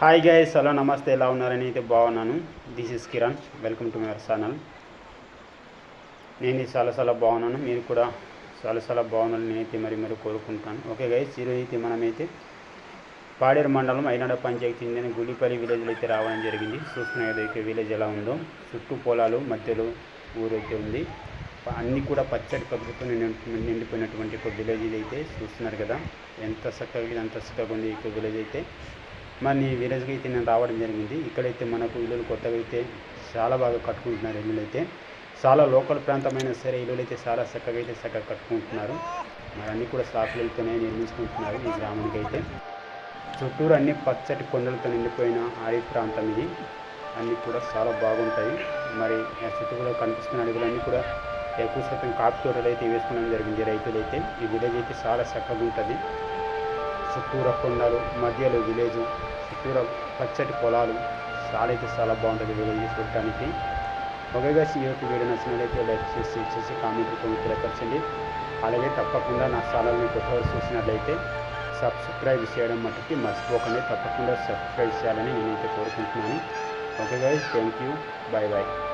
Hi guys hello నమస్తే ఎలా ఉన్నారని అయితే బాగున్నాను. This is Kiran welcome to my channel నేను చాలా చాలా బాగున్నాను. మీరు కూడా చాలా చాలా బాగున్నాను నేనైతే మరి మరి కోరుకుంటాను. ఓకే గైస్ ఈరోజు అయితే మనమైతే పాడేరు మండలం ఐనాడ పంచాయతీ చెందిన గుడిపల్లి విలేజ్లో అయితే రావడం జరిగింది. చూస్తున్న ఏదైతే విలేజ్ ఎలా ఉందో చుట్టూ పొలాలు మధ్యలో ఊరైతే ఉంది. అన్నీ కూడా పచ్చడి పద్ధతితో నిండిపోయినటువంటి ఒక విలేజ్ అయితే చూస్తున్నారు కదా ఎంత చక్కగా అంత చక్కగా ఉంది ఈ విలేజ్ అయితే. మరి ఈ విలేజ్కి అయితే నేను రావడం జరిగింది. ఇక్కడైతే మనకు ఇల్లులు కొత్తగా అయితే చాలా బాగా కట్టుకుంటున్నారు ఇల్లులు అయితే. చాలా లోకల్ ప్రాంతమైనా సరే ఇల్లులు అయితే చాలా చక్కగా అయితే చక్కగా కట్టుకుంటున్నారు. మరి అన్నీ కూడా స్లాబ్లతోనే నిర్మించుకుంటున్నారు ఈ గ్రామానికి అయితే. చుట్టూరు అన్ని పచ్చటి కొండలతో నిండిపోయిన అడవి ప్రాంతం ఇది. అన్నీ కూడా చాలా బాగుంటాయి. మరి ఆ చుట్టూలో కనిపిస్తున్న అడవులన్నీ కూడా ఎక్కువ శాతం కాపు తోటలు అయితే వేసుకోవడం జరిగింది రైతులు అయితే. ఈ విలేజ్ అయితే చాలా చక్కగా ఉంటుంది. చుట్టూర కొండలు మధ్యలో విలేజ్ దూరం పచ్చటి పొలాలు. చాలా అయితే చాలా బాగుంటుంది విలేజ్ చూడటానికి. ఒకవేళ ఈ యొక్క వీడియో నచ్చినట్లయితే లైక్ చేసి షేర్ చేసి కామెంట్ రూపంలో తెలియపరచండి అలాగే తప్పకుండా నా ఛానల్ని కొత్తగా చూసినట్లయితే సబ్స్క్రైబ్ చేయడం మట్టుకి మర్చిపోకండి. తప్పకుండా సబ్స్క్రైబ్ చేయాలని నేనైతే కోరుకుంటున్నాను. Okay guys thank you bye bye